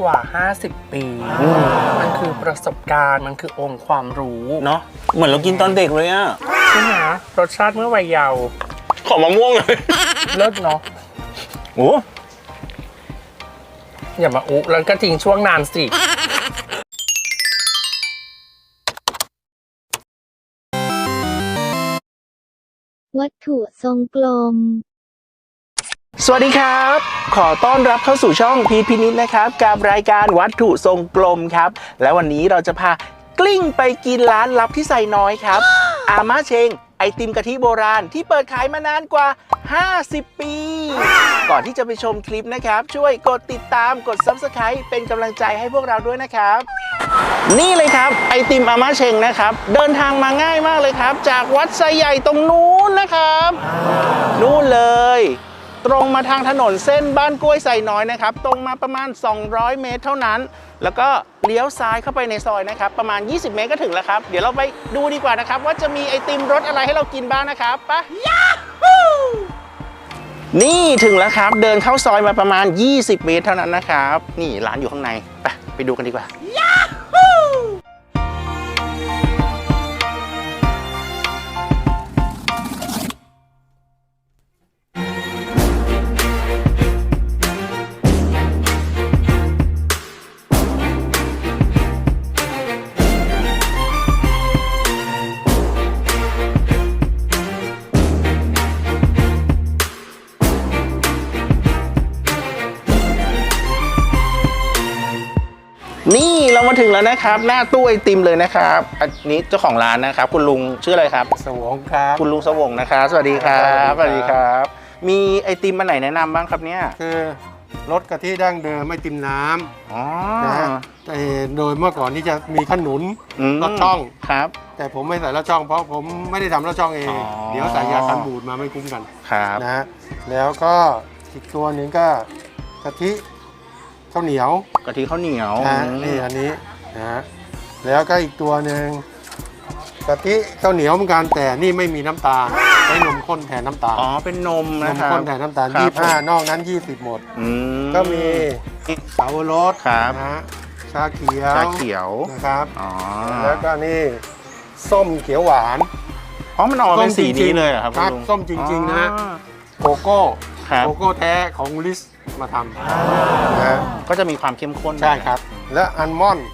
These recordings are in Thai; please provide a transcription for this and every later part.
กว่า 50 ปี มันคือประสบการณ์ มันคือองค์ความรู้เนาะเหมือนเรากินตอนเด็กเลยอะใช่ไหมรสชาติเมื่อวัยเยาว์ขอมะม่วงเลยเลิศเนาะโอ้อย่ามาอุแล้วก็ทิ้งช่วงนานสิวัตถุทรงกลม สวัสดีครับ ขอต้อนรับเข้าสู่ช่องพีทพินิษนะครับกับรายการวัตถุทรงกลมครับ และวันนี้เราจะพากลิ้งไปกินร้านลับที่ใส่น้อยครับ อาม่าเชงไอติมกะทิโบราณที่เปิดขายมานานกว่า 50 ปี ก่อนที่จะไปชมคลิปนะครับ ช่วยกดติดตามกด Subscribe เป็นกำลังใจให้พวกเราด้วยนะครับ นี่เลยครับไอติมอาม่าเชงนะครับ เดินทางมาง่ายมากเลยครับ จากวัดไซใหญ่ตรงนู้นนะครับ นู่นเลย ตรงมาทางถนนเส้นบ้านกล้วยไซน้อยนะครับ ตรงมาประมาณ 200 เมตรเท่านั้น แล้วก็เลี้ยวซ้ายเข้าไปในซอยนะครับ ประมาณ 20 เมตรก็ถึงแล้วครับ เดี๋ยวเราไปดูดีกว่านะครับ ว่าจะมีไอติมรสอะไรให้เรากินบ้างนะครับไปะนี่ถึงแล้วครับ เดินเข้าซอยมาประมาณ 20 เมตรเท่านั้นนะครับ นี่ร้านอยู่ข้างใน ไปไปดูกันดีกว่า นี่เรามาถึงแล้วนะครับ หน้าตู้ไอติมเลยนะครับ อันนี้เจ้าของร้านนะครับ คุณลุงชื่ออะไรครับ สวงครับ คุณลุงสวงนะครับสวัสดีครับสสวัวัสสดีดีคครัรับบมีไอติมมาไหนแนะนำบ้างครับเนี่ยคือรสกะทิดั้งเดิมไม่ติมน้อ๋อำนะฮะแต่โดยเมื่อก่อนที่จะมีขนุนมลอดช่อง ครับ แต่ผมไม่ใส่ลอดช่อง เพราะผมไม่ได้ทำลอดช่องเอง อ๋อ เดี๋ยวใส่ยากันบูดมาไม่คุ้มกันครับ นะฮะแล้วก็อีกตัวหนึ่งก็กะทิ ข้าวเหนียวกะทิข้าวเหนียวนะฮะอืมนี่อันนี้นะฮะแล้วก็อีกตัวหนึ่งกะทิข้าวเหนียวเหมือนกันแต่นี่ไม่มีน้ำตาลใช้นมข้นแทนน้ำตาลอ๋อเป็นนมนนะมครับข้นแทนน้ำตาลครับยี่ห้านอกนั้นยี่สิบหมด อืมก็มีเสาวรสครับนะฮะชาเขียวชาเขียวนะครับ อ๋อแล้วก็นี่ส้มเขียวหวาน อ๋อมันออกมาเป็นสีจรินี้งๆเลยเหรอครับครับคุณลุงส้มจริงๆนะ อ๋อ โกโก้ ครับ โกโก้แท้ของลิส มาทำนะฮะก็จะมีความเข้มข้นใช่ครับ และอัลมอนด์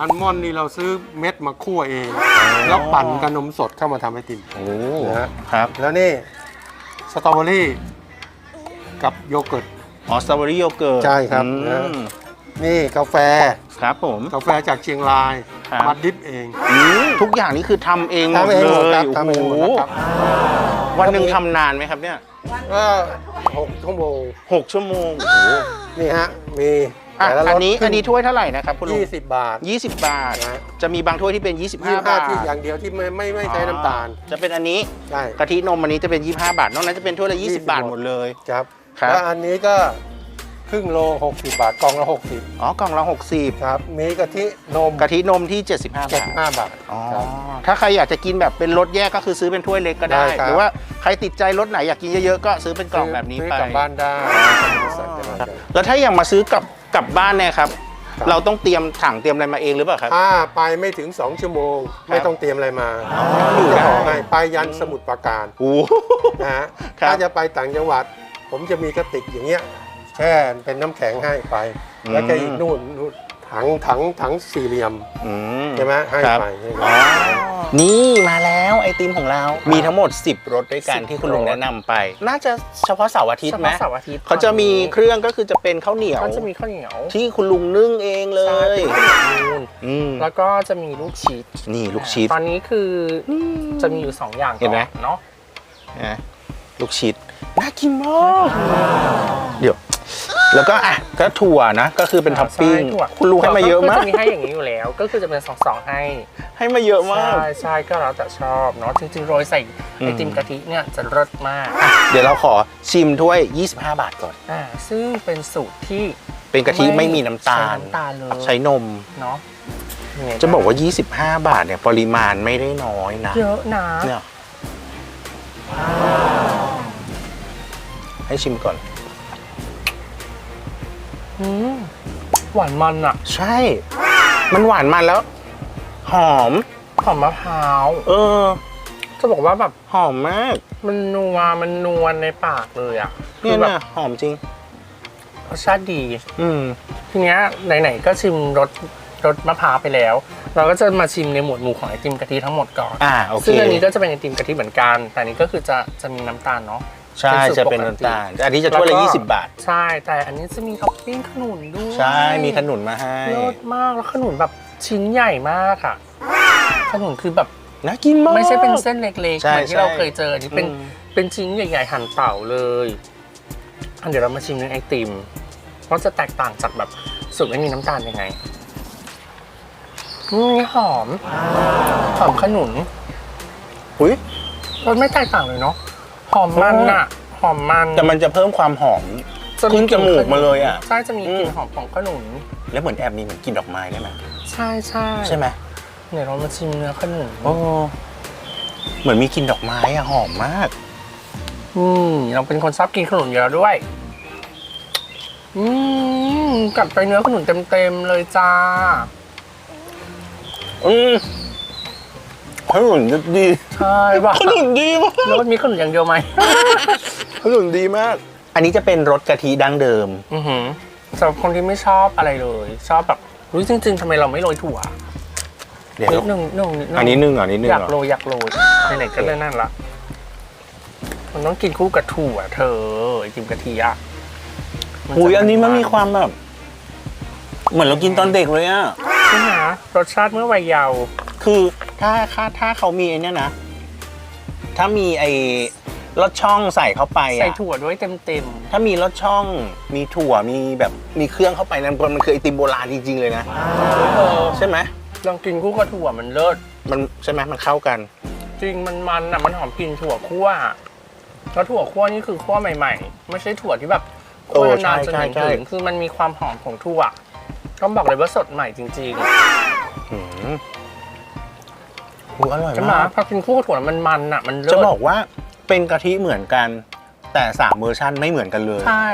อัลมอนด์นี่เราซื้อเม็ดมาคั่วเอง แล้วปั่นกับนมสดเข้ามาทำไอติม โอ้นะฮะ ครับแล้วนี่สตรอเบอรี่กับโยเกิร์ต อ๋อสตรอเบอรี่โยเกิร์ตใช่ครับอืนะ มนี่กาแฟ ครับผม กาแฟจากเชียงรายครับ มาดริฟเอง อืมทุกอย่างนี่คือทำเองหมดทำเองเลหมดยครับโอ้ทำเองหมดโหนะครับ วันหนึ่งทำนานไหมครับเนี่ยก็หกชั่วโมงหกชั่วโมงนี่ฮะมีอะแต่ละรอันสนี้อันนี้ถ้วยเท่าไหร่นะครับคุณลุงยี่สิบบาท20บาทนะฮะจะมีบางถ้วยที่เป็น 25ยี่บห้าาทที่อย่างเดียวที่ไม่ไม่ไม่ใช้น้ำตาลจะเป็นอันนี้ใช่ กะทินมอันนี้จะเป็น 25 บาทนอกนั้นจะเป็นถ้วยละ 20 20 บาทหมดเลย ครับครับ แล้วอันนี้ก็ ครึ่งโลหกสิบบาทกล่องละหกสิบอ๋อกล่องละครับ มีกะทินม60กะทินมที่ 75 บาเจ็ดทห้าบาทอ๋อครับ ถ้าใครอยากจะกินแบบเป็นรสแยกก็คือซื้อเป็นถ้วยเล็กก็ได้ ได้ครับ หรือว่าใครติดใจรสไหนอยากกินเยอะๆก็ซื้อเป็นกล่องแบบนี้ซื้ไปกลับบ้านได้ครับแล้วถ้าอยากมาซื้อกลับกลับบ้านเนี่ยครับ เราต้องเตรียมถังเตรียมอะไรมาเองหรือเปล่าครับ ถ้าไปไม่ถึง 2 ชั่วโมง ไม่ต้องเตรียมอะไรมาอยู่จะได้บอกให้ไปยันสมุทรปราการโอ้โห นะฮะครับ ถ้าจะไปต่างจังหวัด ผมจะมีกระติกอย่างเงี้ย แช่เป็นน้ำแข็งให้ไป แล้วก็อีกนู่นนู่นถังถังถังสี่เหลี่ยมอืมใช่ไหมให้ครับไปอ๋อนี่มาแล้วไอติมของเรา มีทั้งหมด 10รสด้วยกัน10ที่คุณลุงรสแนะนำไป น่าจะเฉพาะเสาร์อาทิตเฉย์ไหมพาะเสาร์อาทิตย์เขาจะมีเครื่องก็คือจะเป็นข้าวเหนียวก็จะมีข้าวเหนียว ที่คุณลุงนึ่งเองเลใช่ยเป็นข้าวเหนียวมูนอืมแล้วก็จะมีลูกชีสนี่ลูกชีสตอนนี้คืออจะมีอยู่สองอย่างเห็นไหมก่อเนาะนะลูกชีสน่ากินมากเดี๋ยว แล้วก็อะก็ถั่วนะ ก็คือเป็นท็อปปิ้งใช่ถั่วคุณลุงให้มาเยอะมากจะมีให้อย่างนี้อยู่แล้ว ก็คือจะเป็นสองสองให้ให้มาเยอะมาก ใช่ใช่ก็แล้วแต่ชอบเนาะจริงๆโรยใส่อืมไอติมกะทิเนี่ยจะรสมากอะเดี๋ยวเราขอชิมถ้วย 25 บาทก่อน อ่าซึ่งเป็นสูตรที่ เป็นกะทิไม่มีน้ำตาใช้ลน้ำตาลเลย ใช้นม เนาะยังไงจะบอกว่า 25 บาทเนี่ยปริมาณไม่ได้น้อยนะ เยอะนะเนี่ยให้ชิมก่อนอืม หวานมันอะใช่ มันหวานมันแล้ว หอม หอมมะพร้าว เออ จะบอกว่าแบบหอมมาก มันนัว มันนวลในปากเลยอะคืเนี่ยอแบบนะหอมจริง รสชาติดี อืม ทีเนี้ยไหนๆก็ชิมรสรสมะพร้าวไปแล้ว เราก็จะมาชิมในหมวดหมู่ของไอติมกะทิทั้งหมดก่อน อ่า โอเคซึ่งอันนี้ก็จะเป็นไอติมกะทิเหมือนกัน แต่อันนี้ก็คือจะจะมีน้ำตาลเนาะ ใช่เป็นสูตรจะเป็นปกติน้ำตาลอันนี้จะถ้วยละแล้วก็ยี่สิบบาท ใช่แต่อันนี้จะมีท็อปปิ้งขนุนด้วยใช่มีขนุนมาให้เลิศมากแล้วขนุนแบบชิ้นใหญ่มากอะขนุนคือแบบน่ากินมากไม่ใช่เป็นเส้นเล็กๆใช่เหมือนที่ใช่เราเคยเจออันนี้เป็นอืมเป็นชิ้นใหญ่ๆหั่นเต่าเลยอันเดี๋ยวเรามาชิมเนื้อไอติมว่าจะแตกต่างจากแบบสูตรไม่มีน้ำตาลยังไงอืมหอมหอมขนุนอุ้ยรสไม่แตกต่างเลยเนาะ หอมมันอะหอมมันแต่มันจะเพิ่มความหอมจะขึ้นจมูกมาเลยอะใช่จะมีกลิ่นอืมหอมของขนุนแล้วเหมือนแอบมีเหมือนกลินดอกไม้ได้ไหมใช่ใช่ใช่ไหมเดี๋ยวเรามาชิมเนื้อขนุนโอ้เหมือนมีกลินดอกไม้อะหอมมาก อืมเราเป็นคนชอบกินขนุนอยู่แล้วด้วย อืมกัดไปเนื้อขนุนเต็มๆเลยจ้า อืม ขนุนดีใช่ป่ะขนุนดีมากแล้วมันมีขนุนอย่างเดียวไหมขนุนดีมาก อันนี้จะเป็นรสกะทิดั้งเดิมอือหือสำหรับคนที่ไม่ชอบอะไรเลย ชอบแบบรู้จริงๆทำไมเราไม่โรยถั่วเดี๋ยวนิดนึงนิดนึงนิดนึงอันนี้นึ่งเหรออันนี้นึ่งอยากเหรโรอ ยอยากโรยไหนๆก็ได้นั่นละมันต้องกินคู่กับถั่วเธอไอติมกะทิอะจะอุ้ยอันนี้มันมีความแบบ เหมือนเรากินตอนเด็กเลยอะ ใช่ไหมรสชาติเมื่อวัยเยาว์ คือถ้าถ้าถ้าเขามีไอ้เนี่ยนะ ถ้ามีไอ้รสช่องใส่เข้าไปใส่อะถั่วด้วยเต็มถ้ามีรสช่องมีถั่วมีแบบมีเครื่องเข้าไปนั่นมันคือไอติมโบราณจริง ๆ เลยนะ ๆเออใช่ไหมลองกินคู่กับถั่วมันเลิศมันใช่ไหมมันเข้ากัน จริงมันมันอะมันหอมกลิ่นถั่วคั่วแล้วถั่วคั่วนี่คือคั่วใหม่ ๆ ไม่ใช่ถั่วที่แบบคั่วเออใช่นานๆจนใช่เหม็นใช่ ถึงคือมันมีความหอมของถั่วต้องบอกเลยว่าสดใหม่จริงอืม อู้อร่อยๆใช่ไหมมาก พอกินคู่กับถั่วมันมันอะมันเลิศจะบอกว่าเป็นกะทิเหมือนกัน แต่สามเวอร์ชันไม่เหมือนกันเลย ใช่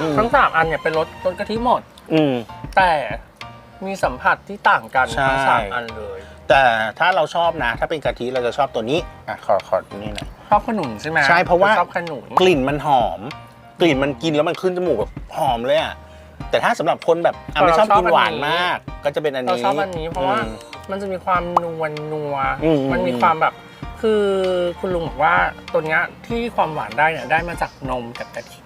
อืม ทั้งสามอันเนี่ยเป็นรสรสกะทิหมด อืม แต่มีสัมผัสที่ต่างกันใช่ ทั้งสามอันเลยแต่ถ้าเราชอบนะ ถ้าเป็นกะทิเราจะชอบตัวนี้อะขอขอนี่หน่อย ชอบขนุนใช่ไหมใช่เพราะว่า ชอบขนุนกลิ่นมันหอม กลิ่นมันกินแล้วมันขึ้นจมูกแบบหอมเลยอะ แต่ถ้าสำหรับคนแบบอะไม่ชอบกินหวานมาก ก็จะเป็นอันเรานี้ ชอบอันนี้เพราะว่าอืมมันจะมีความนวลนัว อืม มันมีความแบบ คือคุณลุงบอกว่าตัวเนี้ยที่ความหวานได้เนี่ยได้มาจากนมกับกะทิ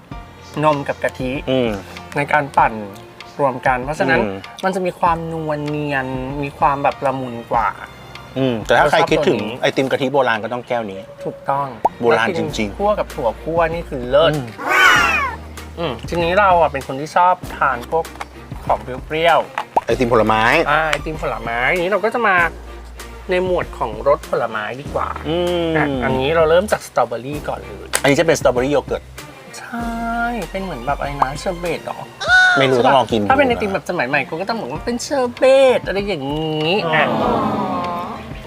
นมกับกะทิ อืม ในการปั่นรวมกัน เพราะฉะนั้นอืม มันจะมีความนวลเนียน มีความแบบละมุนกว่า อืมแต่ถ้าใครคิดถึงเราชอบตัวนี้ ไอติมกะทิโบราณก็ต้องแก้วนี้ ถูกต้องโบราณแล้วกินจริงๆ คั่วกับถั่วคั่วนี่คือเลิศ อืม อืมทีนี้เราอะเป็นคนที่ชอบทานพวกของเปรี้ยวไอติมผลไม้ ๆอ่าไอติมผลไม้ทีนี้เราก็จะมาในหมวดของรสผลไม้ดีกว่าอืมอะอันนี้เราเริ่มจากสตรอเบอรี่ก่อนเลยอันนี้จะเป็นสตรอเบอรี่โยเกิร์ต ใช่เป็นเหมือนแบบอะไรนะเชอร์เบตหรอ ไม่รู้ต้องลองกินดูถ้าเป็นไอติมะแบบสมัยใหม่กูก็ต้องบอกว่าเป็นเชอร์เบตอะไรอย่างนี้อะ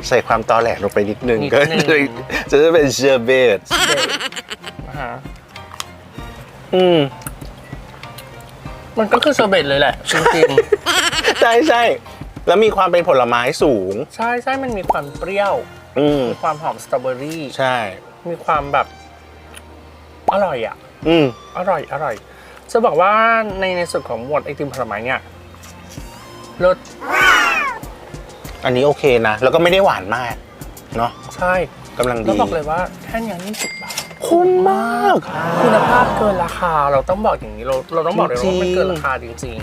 ใส่ความตอแหลลงไปนิดนึงนิดก็นึงเลยจะได้เป็นเชอร์เบตเชอร์เบตนะฮะ อืม มันก็คือเชอร์เบตเลยแหละจริงใช่ใช่แล้วมีความเป็นผลไม้สูง ๆ ใช่ใช่มันมีความเปรี้ยว อืมมีความหอมสตรอเบอรี่ ใช่ มีความแบบ อร่อยอะ อืม อร่อย อร่อย จะบอกว่าในในส่วนของหมวดไอติมผลไม้เนี่ยรสอันนี้โอเคนะ แล้วก็ไม่ได้หวานมาก เนาะใช่ กำลังแล้วดีบอกเลยว่าแค่เนี้ยี่สิบบาท คุ้มมาก คุณภาพเกินราคาเราต้องบอกอย่างนี้เราเราต้องบอกเลยว่ามันเกินราคาจริง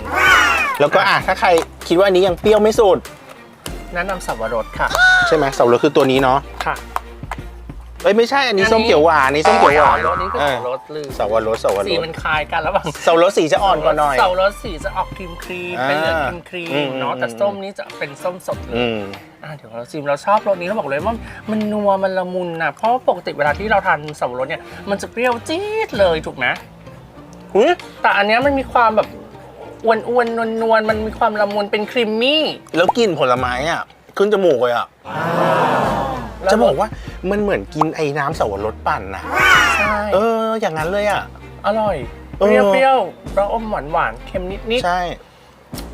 แล้วก็อะถ้าใครคิดว่าอันนี้ยังเปรี้ยวไม่สุด ๆแนะนำสับปะรดค่ะ ใช่ไหมสับปะรดคือตัวนี้เนาะค่ะเอ้ยไม่ใช่อันนี้ส้มเขียวหวานอันนี้ส้มเขียวหวานรสนี้คือเอสัอบปะรดลืมสับปะรดสับปะรสีดมันคล้ายกันระหว่าง สับปะรดสีจะอ่อนกว่าหน่อยสับปะรดสีจะออกครีมครีมๆเป็นเหลืองครีมครีอืมมเนาะแต่ส้มนี่จะเป็นส้มสดเลอืยม อะเดี๋ยวเราชิมเราชอบรสนี้เราบอกเลยว่ามันนัวมันละมุนนะเพราะว่าปกติเวลาที่เราทานสับปะรดเนี่ยมันจะเปรี้ยวจี๊ดเลยถูกไหมหุ้ยแต่อันเนี้ยมันมีความแบบอ้วนอ้วนนวลนวลๆมันมีความละมุนเป็นครีมมี่ แล้วกลิ่นผลไม้อะขึ้นจมูกเลยอะแล้วจะบอกว่ามันเหมือนกินไอ้น้ำสับปะรดปั่นนะใช่เออ อย่างนั้นเลยอะ อร่อยเอเปอรี้ยวเปรี้ยวๆแล้วอมหวานหวานๆเค็มนิดนิดใช่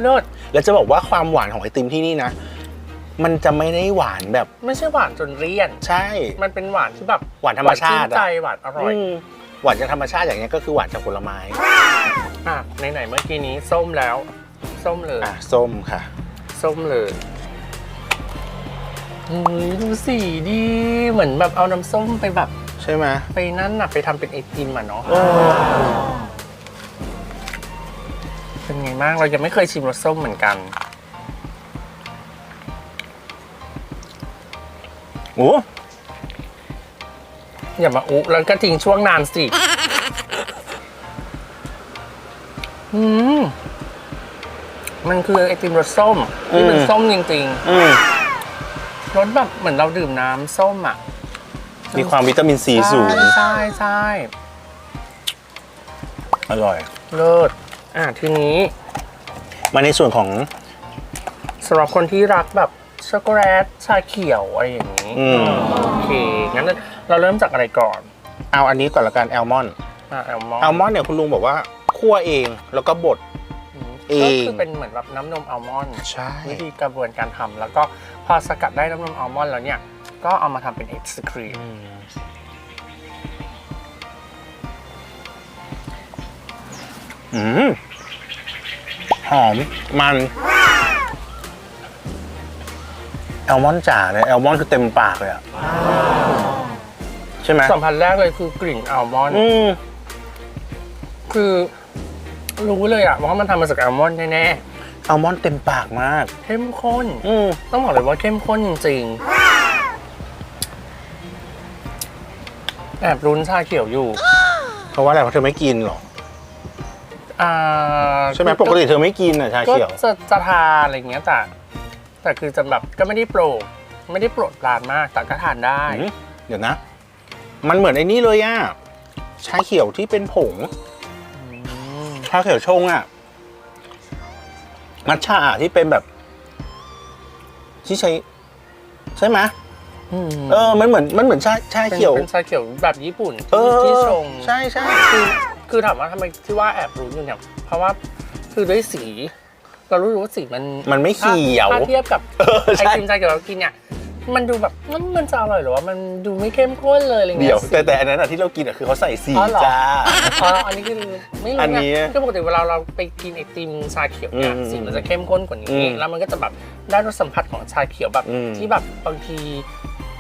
เลิศ แล้วจะบอกว่าความหวานของไอติมที่นี่นะ มันจะไม่ได้หวานแบบ ไม่ใช่หวานจนเลี่ยน ใช่ มันเป็นหวานที่แบบหวานธรรมชาติหวานชื่นใจอะหวานอร่อยอืมหวานจากธรรมชาติอย่างเงี้ยก็คือหวานจากผลไม้อะไหนๆเมื่อกี้นี้ส้มแล้ว ส้มเลยอะส้มค่ะ ส้มเลยเฮ้ยดูสีดีเหมือนแบบเอาน้ำส้มไปแบบใช่ไหมไปนั่นน่ะไปทำเป็นไอติมอะเนาะเออเป็นไงบ้างเรายังไม่เคยชิมรสส้มเหมือนกัน โอ้อย่ามาอุแล้วก็ทิ้งช่วงนานสิ อืม มันคือไอติมรสส้มที่เป็นส้มจริงอืมๆรสแบบเหมือนเราดื่มน้ำส้มอะมีความวิตามินซีสูง ใช่ใช่อร่อย เลิศอะทีนี้ มาในส่วนของสำหรับคนที่รักแบบ ช็อกโกแลตชาเขียวอะไรอย่างนี้อืม โอเคงั้นเราเริ่มจากอะไรก่อนเอาอันนี้ก่อนละกันแอลมอนด์อะแอลมอนแอลมอนด์เนี่ยคุณลุงบอกว่าคั่วเองแล้วก็บดเองก็คือเป็นเหมือนแบบน้ำนมอัลมอนด์ใช่วิธีกระบวนการทำแล้วก็พอสกัดได้น้ำนมอัลมอนด์แล้วเนี่ย ก็เอามาทำเป็นไอศครีม อืมหอมมัน แอลมอนด์จ๋าเลยแอลมอนด์คือเต็มปากเลยอะใช่ไหมสัมผัสแรกเลยคือกลิ่นอัลมอนด์อืมคือ รู้เลยอะว่ามันทำมาจากอัลมอนด์แน่แอลมอนด์เต็มปากมาก ๆเข้มข้น อืมต้องบอกเลยว่าเข้มข้นจริงๆแอบรุ้นชาเขียวอยู่ เพราะว่าอะไรเพราะเธอไม่กินหรออ่าใช่ไหมปกติเธอไม่กินอะชาก็เขียว จะจะทานอะไรอย่างเงี้ยแต่ แต่คือจะแบบก็ไม่ได้โปรดไม่ได้โปรดปรานมากแต่ก็ทานได้ อืมเดี๋ยวนะ มันเหมือนไอ้นี่เลยอะชาเขียวที่เป็นผงอืมชาเขียวชงอะมัทฉะอะที่เป็นแบบ ที่ใช้ใช่ไหมอืมเออมันเหมือนมันเหมือนชาชาเป็นเขียว เป็นชาเขียวแบบญี่ปุ่นเออที่ชง ใช่ใช่คือคือถามว่าทำไมที่ว่าแอบรุ้นอยู่เนี่ยเพราะว่าคือด้วยสี เรารู้ว่าสีมันมันไม่เขียวถ้าถ้าเทียบกับเออไอใช่ติมชาเขียวเรากินเนี่ยมันดูแบบมันมันจะอร่อยหรือว่ามันดูไม่เข้มข้นเลยอะไรเงี้ยเดี๋ยวสีแต่แต่อันนั้นอะที่เรากินอะคือเขาใส่สีอ๋อเหรอจ้าอ๋ออันนี้คือไม่รู้อันนี้ไงก็ปกติเวลาเราไปกินไอติมชาเขียวเนี่ยอืมสีมันจะเข้มข้นกว่าอืนี้มแล้วมันก็จะแบบได้รสสัมผัสของชาเขียวแบบอืมที่แบบบางที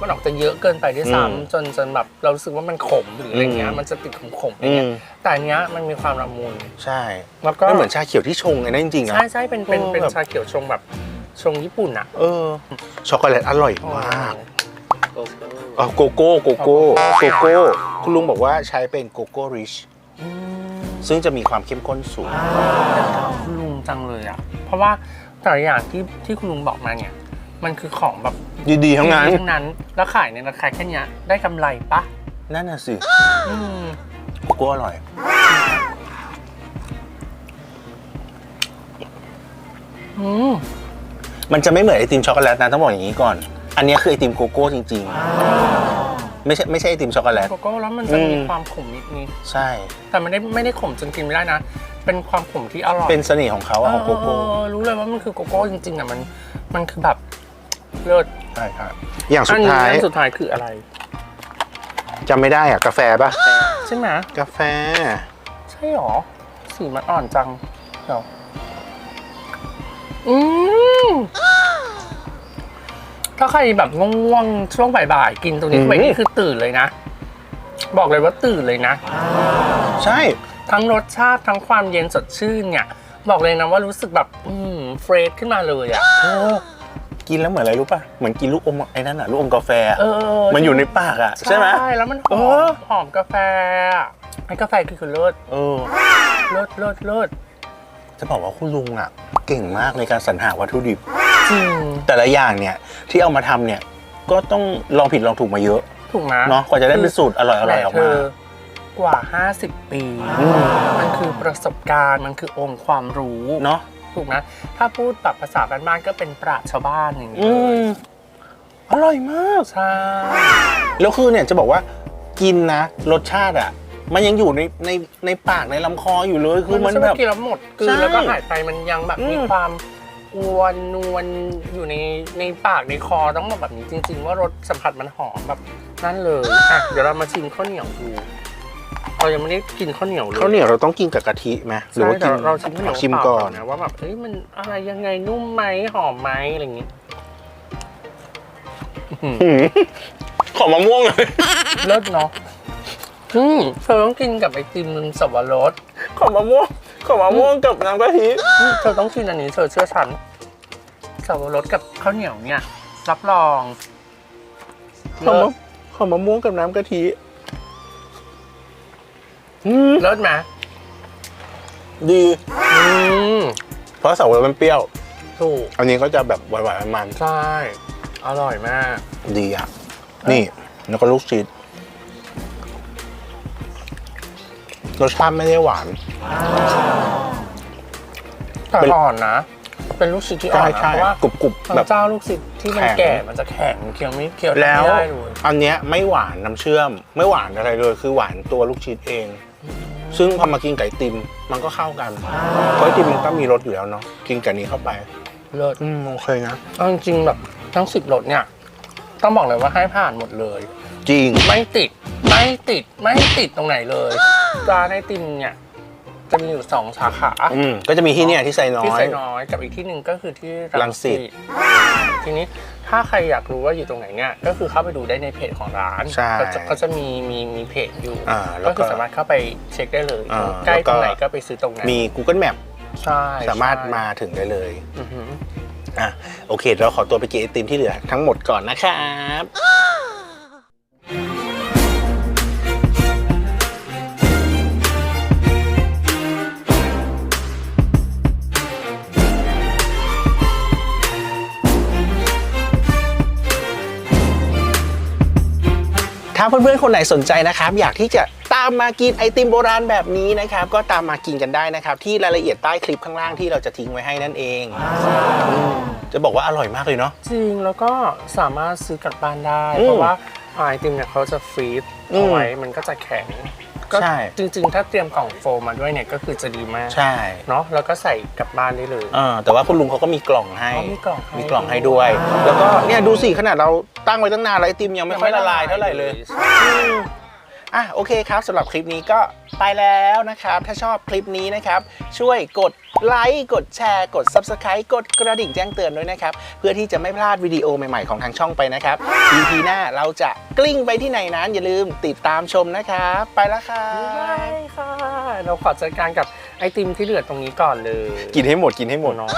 มันออกจะเยอะเกินไปด้วยอืมซ้ำจนจนแบบเรารู้สึกว่ามันขมหรืออะไรเงี้ยอืมมันจะติดขมๆอะไรอืเงี้มยแต่อันเนี้ยมันมีความละมุนใช่แล้วก็ไม่เหมือนชาเขียวที่ชงไงนะจริงๆนะใช่ใช่เป็นเป็นเออเป็นแบบชาเขียวชงแบบชงญี่ปุ่นอะเออช็อกโกแลตอร่อยมากอ๋อโกโก้โกโก้โกโก้คุณลุงบอกว่าใช้เป็นโกโก้ริชอืมซึ่งจะมีความเข้มข้นสูงคุณลุงจังเลยอะเพราะว่าแต่ละอย่างที่ที่คุณลุงบอกมาเนี่ย มันคือของแบบดีๆทั้งนั้น ทั้งนั้น แล้วขายในราคาแค่เนี้ยได้กำไรปะนั่นน่ะสิอืมโกโก้อร่อย อืมมันจะไม่เหมือนไอติมช็อกโกแลตนะต้องบอกอย่างนี้ก่อน อันนี้คือไอติมโกโก้จริงๆ ไม่ใช่ไม่ใช่ไอติมช็อกโกแลต โกโก้แล้วมันจะมีอืมความขมนิดนิดใช่ๆแต่ไม่ได้ไม่ได้ขมจนกินไม่ได้นะ เป็นความขมที่อร่อย เป็นเสน่ห์ของเขาอะของโกโก้เออรู้เลยว่ามันคือโกโก้จริงๆอะมัน มันคือแบบ เลิศใช่ครับอย่างสุอัดนนี้ท้ายอันสุดท้ายคืออะไรจำไม่ได้อะกาแฟป่ะใช่ไหมกาแฟ ใช่หรอ สีมันอ่อนจังเดี๋ยวอืมถ้าใครแบบง่วงๆช่วงบ่ายๆกินตรงนี้เข้าไปอืมนี่คือตื่นเลยนะ บอกเลยว่าตื่นเลยนะ ใช่ ทั้งรสชาติทั้งความเย็นสดชื่นเนี่ย บอกเลยนะว่ารู้สึกแบบ อืมเฟรชขึ้นมาเลยอะโอ้ กินแล้วเหมือนอะไรรู้ป่ะ เหมือนกินลูกอมไอ้นั่นอะลูกอมกาแฟอะเออมันอยู่ในปากอะใช่ไหมใช่แล้วมันหเอออมหอมกาแฟอะไอ้กาแฟคือคือเลิศเออเลิศเลิศเลิศจะบอกว่าคุณลุงอะเก่งมากในการสรรหาวัตถุดิบจริงแต่ละอย่างเนี่ยที่เอามาทำเนี่ย ก็ต้องลองผิดลองถูกมาเยอะ ถูกไหมเนาะกว่าจะได้เป็นสูตรอร่อยอร่อยออกแต่เธมาอกว่า 50 ปีอืมมันคือประสบการณ์ มันคือองค์ความรู้ เนาะ ถูกไหมถ้าพูดแบบภาษาบ้านๆก็เป็นปราชญ์ชาวบ้านอย่างนี้อืมอร่อยมาก ใช่แล้วคือเนี่ยจะบอกว่ากินนะ รสชาติอะมันยังอยู่ในในในปากในลำคออยู่เลยคือมันไใช่แบว่าบกินแล้วหมดกลืใช่นแล้วก็หายไปมันยังแบบอืม มีความอวนนวลอยู่ในในปากในคอต้องบอกแบบนี้จริง ๆ ว่ารสสัมผัสมันหอมแบบนั่นเลยอะเดี๋ยวเรามาชิมข้าวเหนียวดู เรายังไม่ได้กินข้าวเหนียวเลยข้าวเหนียวเราต้องกินกับกะทิไหมหรือใช่ว่ากิแต่นเราชิมข้าวเหนียวชิมเปล่าก่อนนะว่าแบบเฮ้ยมันอะไรยังไงนุ่มไหมหอมไหมอะไรอย่างงี้อื้อหือหืมขอมะม่วงเลยเลิศเนาะอืมเธอต้องกินกับไอติมสับปะรดขอมะม่วงขอมะม่วงกับน้ำกะทิอืมเธอต้องกินอันนี้เธอเชื่อฉันสับปะรดกับข้าวเหนียวเนี่ย รับรองขอมะขอมะม่วงกับน้ำกะทิ อืมเลิศไหมดีอืมเพราะเสาวมันเปรี้ยว ถูก อันนี้ก็จะแบบหวานๆมันใช่ อร่อยมาก ๆดีอะ นี่แล้วก็ลูกชีสรสชาติไม่ได้หวาน แต่เป็นอ่อนนะ เป็นลูกศิษย์ที่อ่อนนะ ใช่เพราะว่าๆกรุบบาๆแบบงเจ้าลูกศิษย์ที่มันแข็ง แก่ มันจะแข็งเคี้ยวไม่เคี้ยวแล้ว ไม่ได้เลยอันเนี้ยไม่หวานน้ำเชื่อม ไม่หวานอะไรเลย คือหวานตัวลูกชีสเอง ซึ่งพอมากินไก่ติมมันก็เข้ากันเพราะไอติมมันก็มีรสอยู่แล้วเนาะกินกับนี้เข้าไปเลิศอืมโอเคนะเอาจริงๆแบบทั้งสิบรสเนี่ย ต้องบอกเลยว่าให้ผ่านหมดเลย จริง ไม่ติด ไม่ติด ไม่ติดตรงไหนเลยร้านไอติมเนี่ย จะมีอยู่สองสาขาอืมก็จะมีที่เนี่ยที่ไซน้อที่ไซยน้อยกับอีกที่หนึ่งก็คือที่รังสิต ทีนี้ถ้าใครอยากรู้ว่าอยู่ตรงไหนเนี่ยก็คือเข้าไปดูได้ในเพจของร้านใช่ก็จะก็จะมีมีมีเพจอยู่อ่าแล้วก็ก็คือสามารถเข้าไปเช็คได้เลยอ่าใกล้แล้วก็ตรงไหนก็ไปซื้อตรงนั้นมี Google Map ใช่สามารถใช่มาถึงได้เลยอือหือ อะโอเค เราขอตัวไปกินไอติมที่เหลือทั้งหมดก่อนนะครับ ถ้าเพื่อนๆคนไหนสนใจนะครับ อยากที่จะตามมากินไอติมโบราณแบบนี้นะครับ ก็ตามมากินกันได้นะครับ ที่รายละเอียดใต้คลิปข้างล่างที่เราจะทิ้งไว้ให้นั่นเองอืมจะบอกว่าอร่อยมากเลยเนาะ จริงแล้วก็สามารถซื้อกลับบ้านได้อืมเพราะว่า ไอติมเนี่ยเขาจะฟรีซอืมเอาไว้มันก็จะแข็งก็ใช่ จริง ๆ ถ้าเตรียมกล่องโฟมมาด้วยเนี่ยก็คือจะดีมากใช่เนาะแล้วก็ใส่กลับบ้านได้เลยเออแต่ว่าคุณลุงเขาก็มีกล่องให้อ๋อมีกล่องให้มีกล่องให้ด้วย แล้วก็เนี่ยดูสิขนาดเราตั้งไว้ตั้งนานแล้วไอติมยังไม่ค่อยละลายเท่าไหร่เลย อะโอเคครับสำหรับคลิปนี้ก็ไปแล้วนะครับ ถ้าชอบคลิปนี้นะครับ ช่วยกดไลค์กดแชร์ กด Subscribe กดกระดิ่งแจ้งเตือนด้วยนะครับ เพื่อที่จะไม่พลาดวิดีโอใหม่ๆของทางช่องไปนะครับ EP หน้าเราจะกลิ้งไปที่ไหนนั้น อย่าลืมติดตามชมนะครับ ไปแล้วครัใช่บค่ะ เราขอจัดการกับไอติมที่เหลือตรงนี้ก่อนเลย กินให้หมดกินให้หมดเนาะ